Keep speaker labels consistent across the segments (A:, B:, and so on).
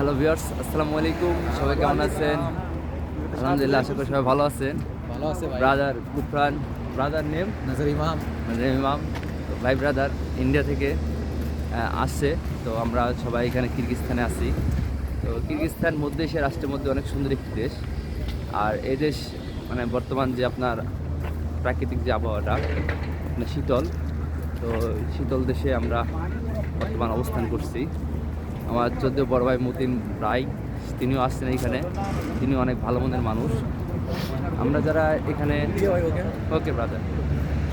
A: Hello viewers আসসালামু আলাইকুম। সবাই কেমন আছেন? আলহামদুলিল্লাহ আশা করি সবাই ভালো আছেন।
B: ভালো আছে
A: brother Gufran brother name
B: Nazar Imam
A: Imam ভাই ব্রাদার ইন্ডিয়া থেকে আসছে। তো আমরা সবাই এখানে কিরগিস্তানে আছি। তো কিরগিস্তান মধ্যে এশিয়া রাষ্ট্রের মধ্যে অনেক সুন্দর একটি দেশ। আর এই দেশ মানে বর্তমান যে আপনার প্রাকৃতিক যে আবহাওয়াটা মানে শীতল। তো শীতল দেশে আমরা বর্তমান অবস্থান করছি। আমার চোদ্দ বড় ভাই মতিন রায়, তিনিও আসছেন এখানে তিনি অনেক ভালো মনের মানুষ। আমরা যারা এখানে ওকে ব্রাদার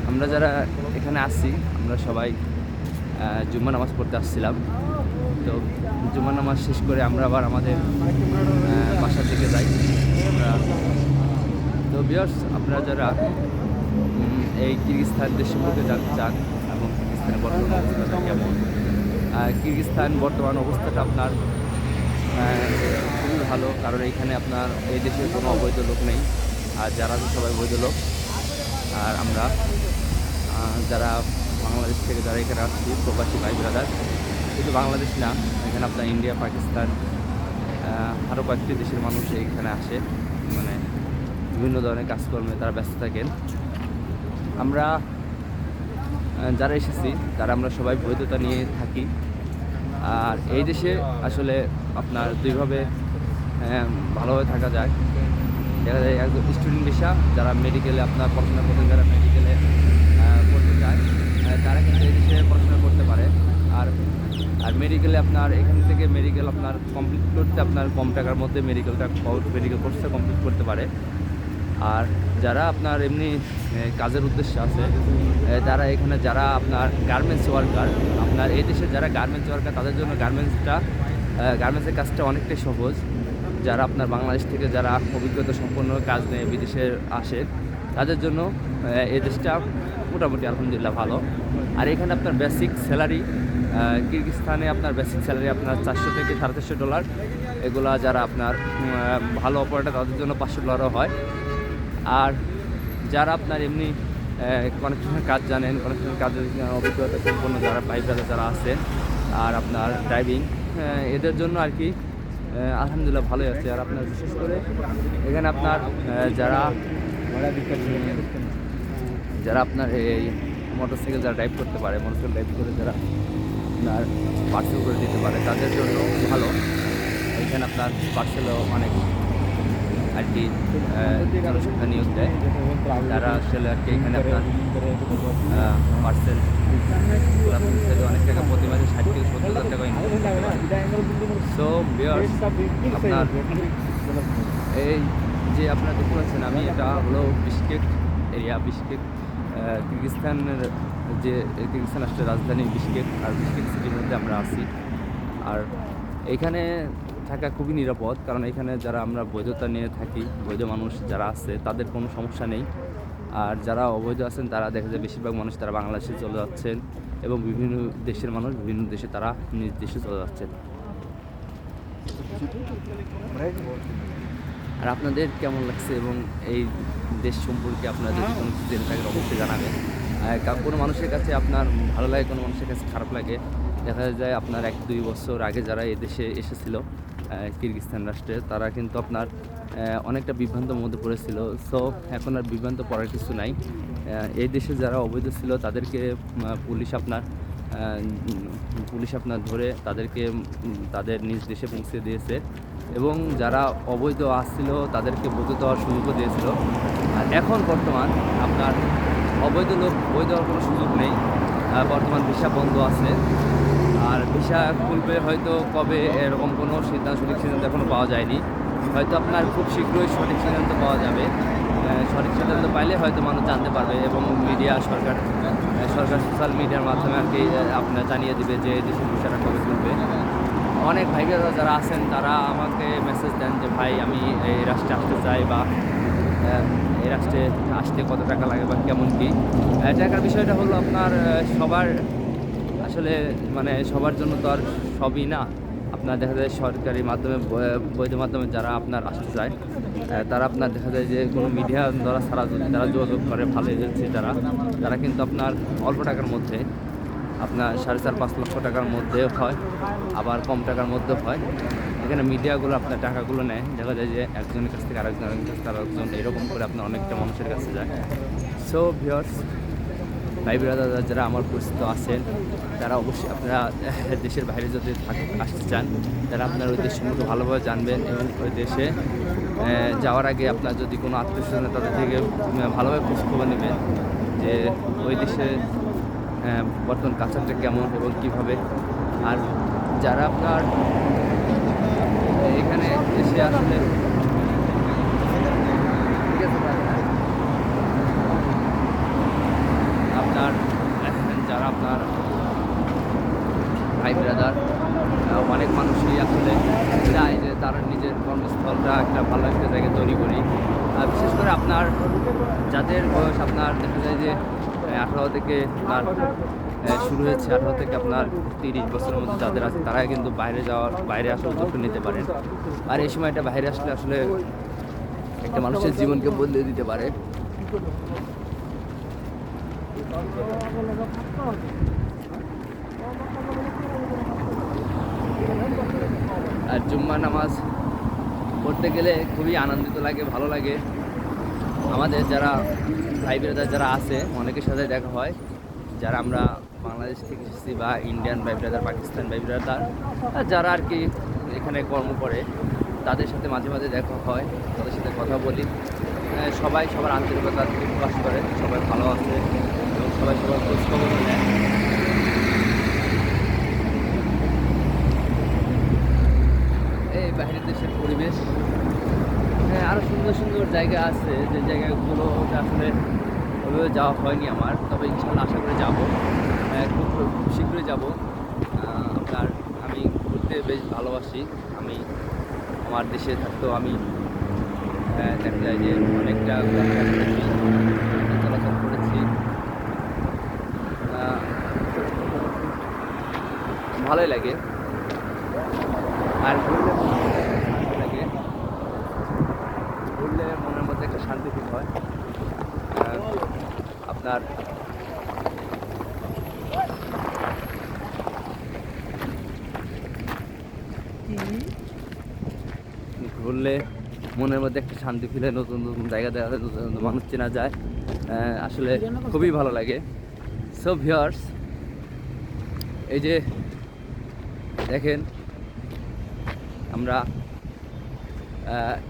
A: আমরা যারা এখানে আসছি, আমরা সবাই জুম্মা নামাজ পড়তে আসছিলাম। তো জুম্মা নামাজ শেষ করে আমরা আবার আমাদের বাসার দিকে যাই। আমরা তো বিয়ার্স আপনারা যারা এই কিরগিস্তান দেশ সম্পর্কে জানতে চান এবং কিরগিস্তানের বর্তমান কেমন? কিরগিস্তান বর্তমান অবস্থাটা আপনার খুবই ভালো, কারণ এখানে আপনার এই দেশে কোনো অবৈধ লোক নেই। আর যারা সবাই বৈধ লোক। আর আমরা যারা বাংলাদেশ থেকে যারা এখানে আসছি, প্রবাসী ভাই ব্রাদার, শুধু বাংলাদেশ না, এখানে আপনার ইন্ডিয়া, পাকিস্তান আরও কয়েকটি দেশের মানুষ এখানে আসে। মানে বিভিন্ন ধরনের কাজকর্মে তারা ব্যস্ত থাকেন। আমরা যারা এসেছি, তারা আমরা সবাই বৈধতা নিয়ে থাকি। আর এই দেশে আসলে আপনার দুইভাবে ভালোভাবে থাকা যায়। দেখা যায় একদম স্টুডেন্ট ভিসা যারা মেডিকেলে আপনার পড়াশোনা করতে, যারা মেডিকেলে করতে চায় তারা কিন্তু এই দেশে পড়াশোনা করতে পারে। আর আর মেডিকেলে আপনার, এখান থেকে মেডিকেল আপনার কমপ্লিট করতে আপনার কম টাকার মধ্যে মেডিকেলটা মেডিকেল কোর্সটা কমপ্লিট করতে পারে। আর যারা আপনার এমনি কাজের উদ্দেশ্যে আছে তারা এখানে যারা আপনার গার্মেন্টস ওয়ার্কার আপনার এই দেশে যারা গার্মেন্টস ওয়ার্কার তাদের জন্য গার্মেন্টসটা গার্মেন্টসের কাজটা অনেকটাই সহজ। যারা আপনার বাংলাদেশ থেকে যারা অভিজ্ঞতা সম্পন্ন কাজ নিয়ে বিদেশে আসে, তাদের জন্য এই দেশটা মোটামুটি আলহামদুলিল্লাহ ভালো। আর এখানে আপনার বেসিক স্যালারি কিরগিস্তানে আপনার বেসিক স্যালারি আপনার চারশো থেকে সাড়ে চারশো ডলার এগুলা যারা আপনার ভালো অপারেটার তাদের জন্য পাঁচশো ডলারও হয়। আর যারা আপনার এমনি কনেকশনের কাজ জানেন কনেকশনের কাজের অভিজ্ঞতা সম্পন্ন যারা পাইপারে যারা আছে আর আপনার ড্রাইভিং এদের জন্য আর কি আলহামদুলিল্লাহ ভালোই আছে। আর আপনার বিশেষ করে এখানে আপনার যারা যারা আপনার এই মোটরসাইকেল যারা ড্রাইভ করতে পারে মোটরসাইকেল ড্রাইভ করে যারা আপনার পার্সেল করে দিতে পারে, তাদের জন্য ভালো। এখানে আপনার পার্সেলও অনেক আর কি জনসংখ্যা নিয়োগ দেয়। যারা আসলে আর কি এখানে আপনার পার্সেল অনেক টাকা প্রতি মাসে ষাট থেকে সত্তর হাজার টাকা সো আপনার এই যে আপনারা দেখতে পাচ্ছেন, আমি এটা হলো বিশকেক এরিয়া বিশকেক কিরগিস্তানের যে কিরগিস্তান রাষ্ট্রের রাজধানী বিশকেক আর বিশকেক সিটির মধ্যে আমরা আছি। আর এখানে থাকা খুবই নিরাপদ, কারণ এখানে যারা আমরা বৈধতা নিয়ে থাকি, বৈধ মানুষ যারা আছে, তাদের কোনো সমস্যা নেই। আর যারা অবৈধ আছেন, তারা দেখা যায় বেশিরভাগ মানুষ তারা বাংলাদেশে চলে যাচ্ছেন এবং বিভিন্ন দেশের মানুষ বিভিন্ন দেশে তারা নিজ দেশে চলে যাচ্ছেন। আর আপনাদের কেমন লাগছে এবং এই দেশ সম্পর্কে আপনারা যদি কোনো কিছু জেনে থাকেন, অবশ্যই জানাবেন। কোনো মানুষের কাছে আপনার ভালো লাগে, কোনো মানুষের কাছে খারাপ লাগে, দেখা যায় আপনার এক দুই বছর আগে যারা এই দেশে এসেছিল কিরগিস্তান রাষ্ট্রে তারা কিন্তু আপনার অনেকটা বিভ্রান্তর মধ্যে পড়েছিল। সো এখন আর বিভ্রান্ত পড়ার কিছু নাই। এই দেশে যারা অবৈধ ছিল, তাদেরকে পুলিশ আপনার পুলিশ আপনার ধরে তাদেরকে তাদের নিজ দেশে পৌঁছে দিয়েছে। এবং যারা অবৈধ আসছিল, তাদেরকে বৈধ দেওয়ার সুযোগও দিয়েছিল। আর এখন বর্তমান আপনার অবৈধ লোক বৈধ হওয়ার কোনো সুযোগ নেই। বর্তমান ভিসা বন্ধ আছে। ভিসা খুলবে হয়তো কবে, এরকম কোনো সিদ্ধান্ত, সঠিক সিদ্ধান্ত এখনও পাওয়া যায়নি। হয়তো আপনার খুব শীঘ্রই সঠিক সিদ্ধান্ত পাওয়া যাবে। সঠিক সিদ্ধান্ত পাইলে হয়তো মানুষ জানতে পারবে এবং মিডিয়া, সরকার সরকার সোশ্যাল মিডিয়ার মাধ্যমে আর কি আপনার জানিয়ে দিবে যে দেশের ভিসাটা কবে খুলবে। অনেক ভাইরা যারা আছেন, তারা আমাকে মেসেজ দেন যে, ভাই, আমি এই রাষ্ট্রে আসতে চাই বা এই রাষ্ট্রে আসতে কত টাকা লাগে বা কেমন কী? টাকার বিষয়টা হলো আপনার সবার আসলে মানে সবার জন্য তো আর সবই না। আপনার দেখা যায় সরকারি মাধ্যমে বৈধ মাধ্যমে যারা আপনার আসতে চায় তারা আপনার দেখা যায় যে কোনো মিডিয়া দ্বারা সারা যদি তারা যোগাযোগ করে, ভালো এজেন্সি যারা তারা কিন্তু আপনার অল্প টাকার মধ্যে, আপনার সাড়ে চার, পাঁচ লক্ষ টাকার মধ্যে হয়, আবার কম টাকার মধ্যে হয়। এখানে মিডিয়াগুলো আপনার টাকাগুলো নেয়। দেখা যায় যে একজনের কাছ থেকে আরেকজনের কাছ থেকে আরেকজন, এরকম করে আপনার অনেকটা মানুষের কাছে যায়। সো ভিওর্স ভাই ব্রাদার যারা আমার পরিচিত আছেন, তারা অবশ্যই আপনারা দেশের বাইরে যদি আসতে চান, তারা আপনার ওই দেশ সম্পর্কে ভালোভাবে জানবেন এবং ওই দেশে যাওয়ার আগে আপনার যদি কোনো আত্মীয়স্বজন তাদের থেকে ভালোভাবে খোঁজ খবর নেবেন যে ওই দেশে বর্তমান কালচারটা কেমন এবং কীভাবে। আর যারা আপনার এখানে এসে আসলে ঠিক আছে ভাই, হ্যাঁ। আপনার যারা আপনার ভাই ব্রাদার অনেক মানুষই আসলে চায় যে তারা নিজের কর্মস্থলটা একটা ভালো একটা জায়গায় তৈরি করি। বিশেষ করে আপনার যাদের বয়স আপনার দেখা যায় যে আঠারো থেকে শুরু হয়েছে, আঠারো থেকে আপনার তিরিশ বছরের মধ্যে যাদের আছে তারাই কিন্তু বাইরে যাওয়ার, বাইরে আসার উদ্যোগটা নিতে পারেন। আর এই সময়টা বাইরে আসলে আসলে একটা মানুষের জীবনকে বদলে দিতে পারে। জুম্মা নামাজ পড়তে গেলে খুবই আনন্দিত লাগে, ভালো লাগে। আমাদের যারা ভাই ব্রাদার যারা আছে, অনেকের সাথে দেখা হয়। যারা আমরা বাংলাদেশ থেকে এসেছি বা ইন্ডিয়ান ভাই ব্রাদার পাকিস্তান ভাই ব্রাদার যারা আর কি এখানে কর্ম করে, তাদের সাথে মাঝে মাঝে দেখা হয়, তাদের সাথে কথা বলি। সবাই সবার আন্তরিকতা প্রকাশ করে, সবাই ভালো আছে এবং সবাই সবার খোঁজখবর নেয় এই বাইরের দেশের পরিবেশ। হ্যাঁ আরও সুন্দর সুন্দর জায়গা আছে। যে জায়গাগুলো আসলে ওইভাবে যাওয়া হয়নি আমার। তবে ইনশাল্লাহ আশা করে যাব। আহ, খুব শীঘ্রই যাব। আপনার আমি ঘুরতে বেশ ভালোবাসি। আমি আমার দেশে থাকতেও আমি আহ, দেখা যায় যে অনেকটা চলাচল করেছি। ভালোই লাগে। আর ঘুরলে শান্তি লাগে ঘুরলে মনের মধ্যে একটা শান্তি ফিল হয় আর আপনার ঘুরলে মনের মধ্যে একটা শান্তি ফিল নতুন নতুন জায়গা দেখা যায় নতুন নতুন মানুষ চেনা যায়। আহ, আসলে খুবই ভালো লাগে। সো ভিওর্স এই যে দেখেন আমরা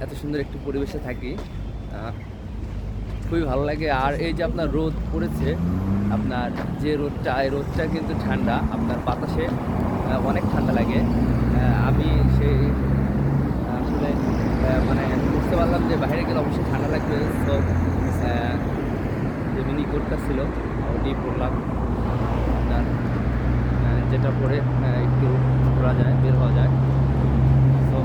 A: এত সুন্দর একটি পরিবেশে থাকি। খুবই ভালো লাগে। আর এই যে আপনার রোদ পড়েছে, আপনার যে রোদটা, এই রোদটা কিন্তু ঠান্ডা, আপনার বাতাসে অনেক ঠান্ডা লাগে। আমি সেই আসলে মানে বুঝতে পারলাম যে বাইরে গেলে অবশ্যই ঠান্ডা লাগবে। তো যে মিনি কোটটা ছিল ওটি পরলাম আপনার যেটা পরে একটু ঘোরা যায়, বের হওয়া যায়। তো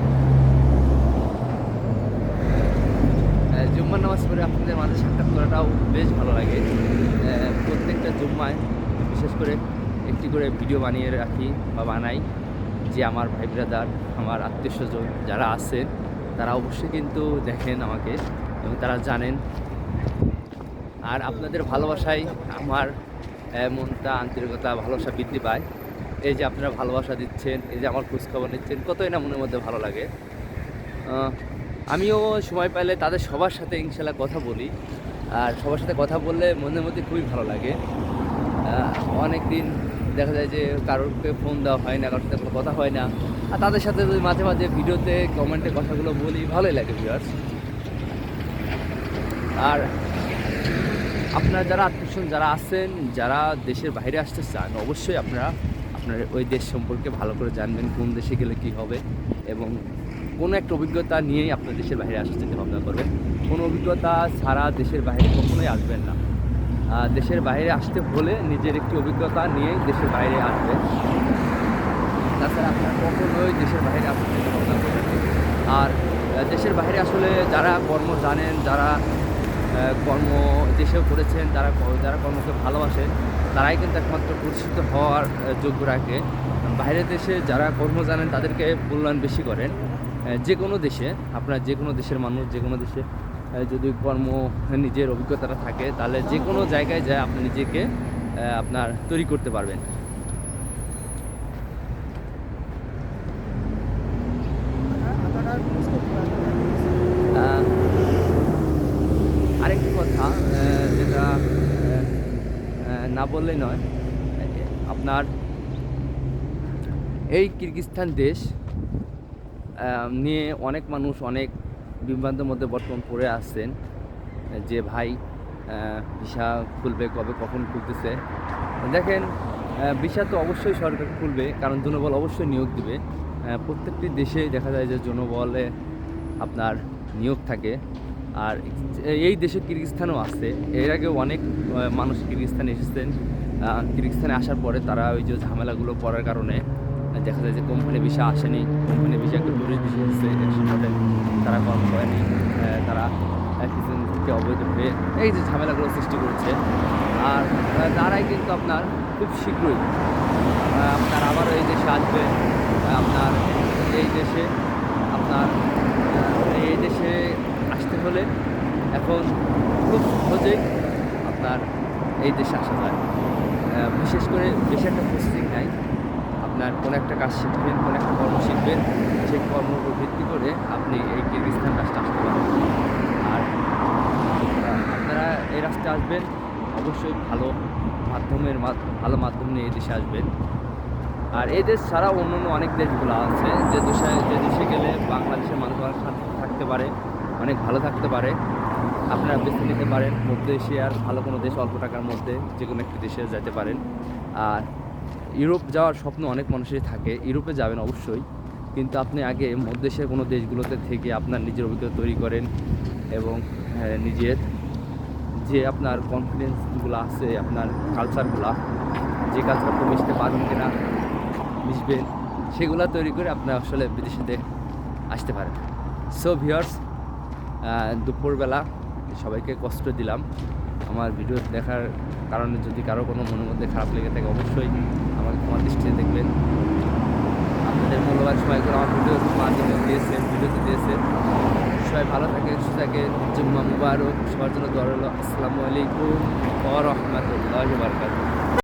A: জুম্মার নামাজ পড়ে আপনাদের মাঝে সাক্ষাৎ করাটাও বেশ ভালো লাগে। প্রত্যেকটা জুম্মায় বিশেষ করে একটি করে ভিডিও বানিয়ে রাখি বা বানাই যে আমার ভাই ব্রাদার আমার আত্মীয় স্বজন যারা আছেন, তারা অবশ্যই কিন্তু দেখেন আমাকে এবং তারা জানেন। আর আপনাদের ভালোবাসায় আমার মনটা, আন্তরিকতা, ভালোবাসা বৃদ্ধি পায়। এই যে আপনারা ভালোবাসা দিচ্ছেন, এই যে আমার খোঁজখবর নিচ্ছেন, কতই না মনের মধ্যে ভালো লাগে। আমিও সময় পেলে তাদের সবার সাথে ইনশাল্লাহ কথা বলি। আর সবার সাথে কথা বললে মনের মধ্যে খুবই ভালো লাগে। অনেক দিন দেখা যায় যে কারোরকে ফোন দেওয়া হয় না, কারোর সাথে কোনো কথা হয় না। আর তাদের সাথে যদি মাঝে মাঝে ভিডিওতে কমেন্টে কথাগুলো বলি, ভালোই লাগে ভিউয়ার্স আর আপনারা যারা আত্মীয় যারা আছেন, যারা দেশের বাইরে আসতে চান, অবশ্যই আপনারা আপনার ওই দেশ সম্পর্কে ভালো করে জানবেন, কোন দেশে গেলে কী হবে এবং কোনো একটা অভিজ্ঞতা নিয়েই আপনার দেশের বাইরে আসতে চিন্তা ভাবনা করবেন। কোনো অভিজ্ঞতা ছাড়া দেশের বাইরে কখনোই আসবেন না। দেশের বাইরে আসতে হলে নিজের একটি অভিজ্ঞতা নিয়েই দেশের বাইরে আসবেন। তাছাড়া আপনার কখনোই দেশের বাইরে আসতে চিন্তা ভাবনা করবেন আর দেশের বাইরে আসলে যারা কর্ম জানেন, যারা কর্ম দেশেও করেছেন ক- যারা কর্মকে ভালোবাসেন, তারাই কিন্তু একমাত্র প্রতিষ্ঠিত হওয়ার যোগ্য রাখে। বাইরের দেশে যারা কর্ম জানেন, তাদেরকে মূল্যায়ন বেশি করেন। যে কোনো দেশে, আপনার যে কোনো দেশের মানুষ, যে কোনো দেশে যদি কর্ম নিজের অভিজ্ঞতাটা থাকে, তাহলে যে কোনো জায়গায় যায় আপনি নিজেকে আপনার তৈরি করতে পারবেন। আরেকটি কথা যেটা না বললেই নয়, আপনার এই কিরগিস্তান দেশ নিয়ে অনেক মানুষ অনেক বিভ্রান্তের মধ্যে বর্তমান পড়ে আসছেন যে ভাই ভিসা খুলবে কবে কখন খুলতেছে। দেখেন ভিসা তো অবশ্যই সরকার খুলবে কারণ জনবল অবশ্যই নিয়োগ দিবে। প্রত্যেকটি দেশে দেখা যায় যে জনবলে আপনার নিয়োগ থাকে আর এই দেশে কিরগিজস্তানও আছে। এর আগে অনেক মানুষ কিরগিজস্তানে এসেছেন আহ, কিরগিজস্তানে আসার পরে তারা ওই যে ঝামেলাগুলো পড়ার কারণে দেখা যায় যে কোম্পানি ভিসা আসেনি কোম্পানি ভিসা একটা টুরিস্ট এসেছে এর সাথে তারা কর্ম করেনি তারা কিছুদিন থেকে অবৈধভাবে এই যে ঝামেলাগুলো সৃষ্টি করছে। আর তারাই কিন্তু আপনার খুব শীঘ্রই আপনার আবারও এই দেশে আসবে, আপনার এই দেশে, আপনার এই দেশে আসতে হলে এখন খুব সহজেই আপনার এই দেশে আসা যায়। বিশেষ করে বেশি একটা প্রসেসিং নাই। আপনার কোনো একটা কাজ শিখবেন, কোনো একটা কর্ম শিখবেন, সেই কর্মের উপর ভিত্তি করে আপনি এই কিরগিজস্তান রাষ্ট্রে আসতে পারেন আর আপনারা এই রাষ্ট্রে আসবেন, অবশ্যই ভালো মাধ্যমের মাধ- ভালো মাধ্যম নিয়ে এই দেশে আসবেন। আর এই দেশ ছাড়া অন্য অন্য অনেক দেশগুলো আছে, যে দেশে যে দেশে গেলে বাংলাদেশের মানুষ অনেক থাকতে পারে, অনেক ভালো থাকতে পারে। আপনারা বেছে নিতে পারেন মধ্য এশিয়ার ভালো কোনো দেশ অল্প টাকার মধ্যে যে কোনো একটি দেশে যেতে পারেন। আর ইউরোপ যাওয়ার স্বপ্ন অনেক মানুষেরই থাকে। ইউরোপে যাবেন অবশ্যই। কিন্তু আপনি আগে মধ্য এশিয়ার কোনো দেশগুলোতে থেকে আপনার নিজের অভিজ্ঞতা তৈরি করেন এবং নিজের যে আপনার কনফিডেন্সগুলো আছে, আপনার কালচারগুলো যে কালচারটা মিশতে পারবেন কিনা মিশবেন সেগুলো তৈরি করে আপনার আসলে বিদেশিতে আসতে পারেন। সো ভিওর্স দুপুরবেলা সবাইকে কষ্ট দিলাম। আমার ভিডিও দেখার কারণে যদি কারও কোনো মনের মধ্যে খারাপ লেগে থাকে, অবশ্যই আমাকে তোমার দৃষ্টিতে দেখবেন। আপনাদের মূল্যবান সময়গুলো আমার ভিডিও মাধ্যমে দিয়েছেন ভিডিওতে দিয়েছেন সবাই ভালো থাকে সুস্থ থাকে জুম্মা মুবারক। সবার জন্য দর হলো আসসালামু আলাইকুম। ও রহমতুল্লাহ বারকাত